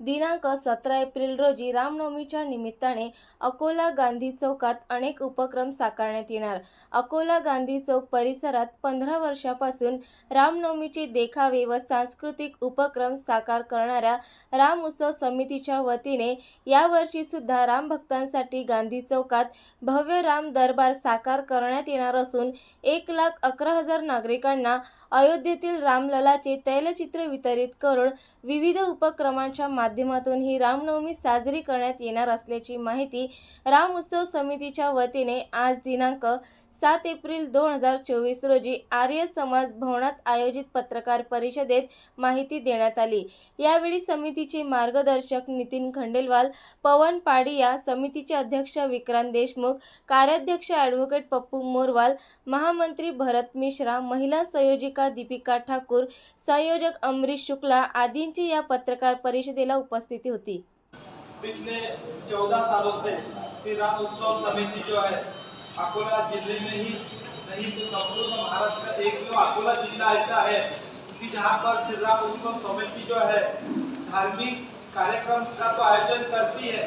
दिनांक सतरा एप्रिल रोजी रामनवमीच्या निमित्ताने अकोला गांधी चौकात अनेक उपक्रम साकारण्यात येणार. अकोला गांधी चौक परिसरात पंधरा वर्षापासून रामनवमीचे देखावे व सांस्कृतिक उपक्रम साकार करणाऱ्या राम उत्सव समितीच्या वतीने यावर्षी सुद्धा रामभक्तांसाठी गांधी चौकात भव्य राम दरबार साकार करण्यात येणार असून एक लाख अकरा हजार नागरिकांना अयोध्येतील रामललाचे तैलचित्र वितरित करून विविध उपक्रमांच्या माध्यमातून ही रामनवमी साजरी करण्यात येणार असल्याची माहिती राम उत्सव समितीच्या वतीने आज दिनांक सात एप्रिल दोन हजार चोवीस रोजी आर्य समाज भवनात आयोजित पत्रकार परिषदेत माहिती देण्यात आली. यावेळी समितीचे मार्गदर्शक नितीन खंडेलवाल पवन पाडिया समितीचे अध्यक्ष विक्रांत देशमुख कार्याध्यक्ष ॲडव्होकेट पप्पू मोरवाल महामंत्री भरत मिश्रा महिला संयोजिका दीपिका ठाकूर संयोजक अमरीश शुक्ला आदींची या पत्रकार परिषदेला उपस्थिती होती. पिछले चौदह सालों से श्री राम उत्सव समिति जो है, अकोला ज़िले में ही नहीं तो संपूर्ण महाराष्ट्र का एक जो अकोला जिला ऐसा है कि जहाँ पर श्री राम उत्सव समिति जो है धार्मिक कार्यक्रम का तो आयोजन करती है,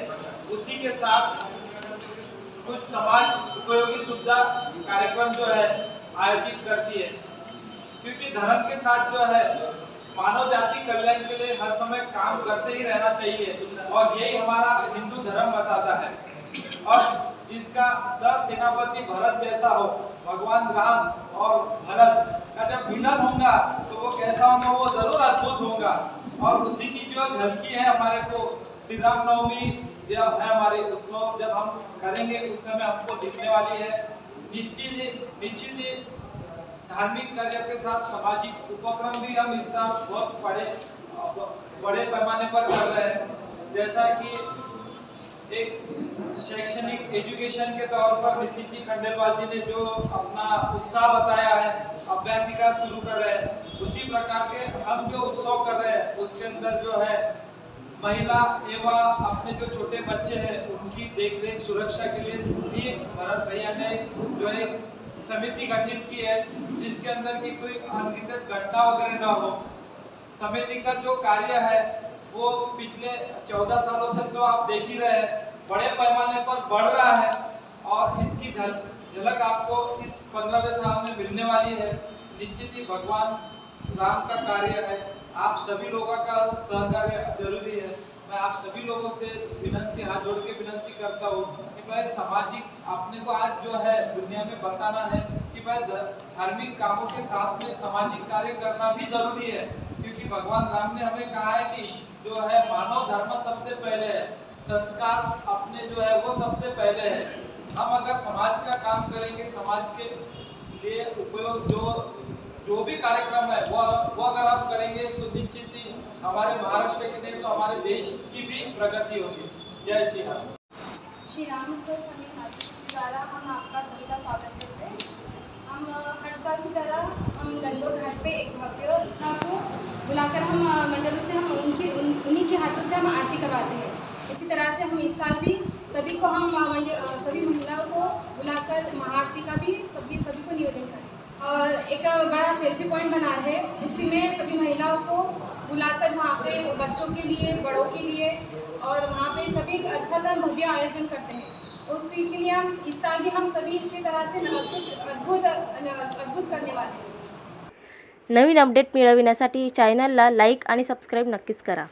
उसी के साथ कुछ समाज उपयोगी सुविधा कार्यक्रम जो है आयोजित करती है। क्योंकि धर्म के साथ जो है मानव जाति कल्याण के लिए हर समय काम करते ही रहना चाहिए। और यही हमारा हिंदू धर्म बताता है। और जिसका सर सेनापति भरत जैसा हो, भगवान राम और भरत का जब मिलन होगा तो वो कैसा होगा, वो ज़रूर अद्भुत होगा। और उसी की जो झलकी है हमारे को, श्री राम नवमी जब है हमारे उत्सव, जब हम करेंगे, उस समय हमको दिखने वाली है। निश्चित निश्चित धार्मिक कार्य के साथ सामाजिक उपक्रम भी हम इस साल बहुत बड़े बड़े पैमाने पर कर रहे हैं। जैसा कि एक शैक्षणिक एजुकेशन के तौर पर नितिन जी खंडेलवाल जी ने जो अपना उत्साह बताया है, अभ्यासिका शुरू कर रहे हैं। उसी प्रकार के हम जो उत्सव कर रहे हैं, उसके अंदर जो है, महिला एवं अपने जो छोटे बच्चे हैं, उनकी देखरेख सुरक्षा के लिए भी भरत भैया ने जो एक समिति गठित की है, जिसके अंदर की कोई अनगिनत घटना वगैरह ना हो। समिति का जो कार्य है, वो पिछले चौदह सालों से तो आप देख ही रहे हैं, बड़े पैमाने पर बढ़ रहा है और इसकी झल झलक आपको इस पंद्रहवें साल में मिलने वाली है। निश्चित ही भगवान राम का कार्य है। आप सभी लोगों का सहकार्य ज़रूरी है मैं आप सभी लोगों से विनंती, हाथ जोड़ के विनंती करता हूँ कि भाई सामाजिक अपने को आज जो है दुनिया में बताना है कि भाई धार्मिक कामों के साथ में सामाजिक कार्य करना भी ज़रूरी है। क्योंकि भगवान राम ने हमें कहा है कि जो है मानव धर्म सबसे पहले है, संस्कार अपने जो है वो सबसे पहले है। हम अगर समाज का काम करेंगे, समाज के लिए उपयोग जो जो भी कार्यक्रम है, वो वो अगर हम करेंगे तो निश्चित ही हमारे महाराष्ट्र के लिए तो हमारे देश की भी प्रगति होगी। जय श्री राम। श्री राम द्वारा हम आपका सभी का स्वागत करते हैं। हम हर साल की तरह हम गंगोर घाट पे एक भव्य को बुलाकर हम मंडलों से हम उनकी उन, उन्हीं के हाथों से हम आरती करवाते हैं। इसी तरह से हम इस साल भी सभी को हम सभी महिलाओं को बुलाकर महाआरती का भी सभी सभी को निवेदन करें। और एक बड़ा सेल्फी पॉइंट बना रहे हैं। उसी में सभी महिलाओं को बुलाकर वहाँ पे बच्चों के लिए, बड़ों के लिए और वहाँ पे सभी अच्छा सा भव्य आयोजन करते हैं। उसी के लिए हम, इस साल भी हम सभी की तरह से कुछ अद्भुत अद्भुत करने वाले हैं। नवीन अपडेट मिळविण्यासाठी चॅनलला लाइक आ सबस्क्राईब नक्कीच करा.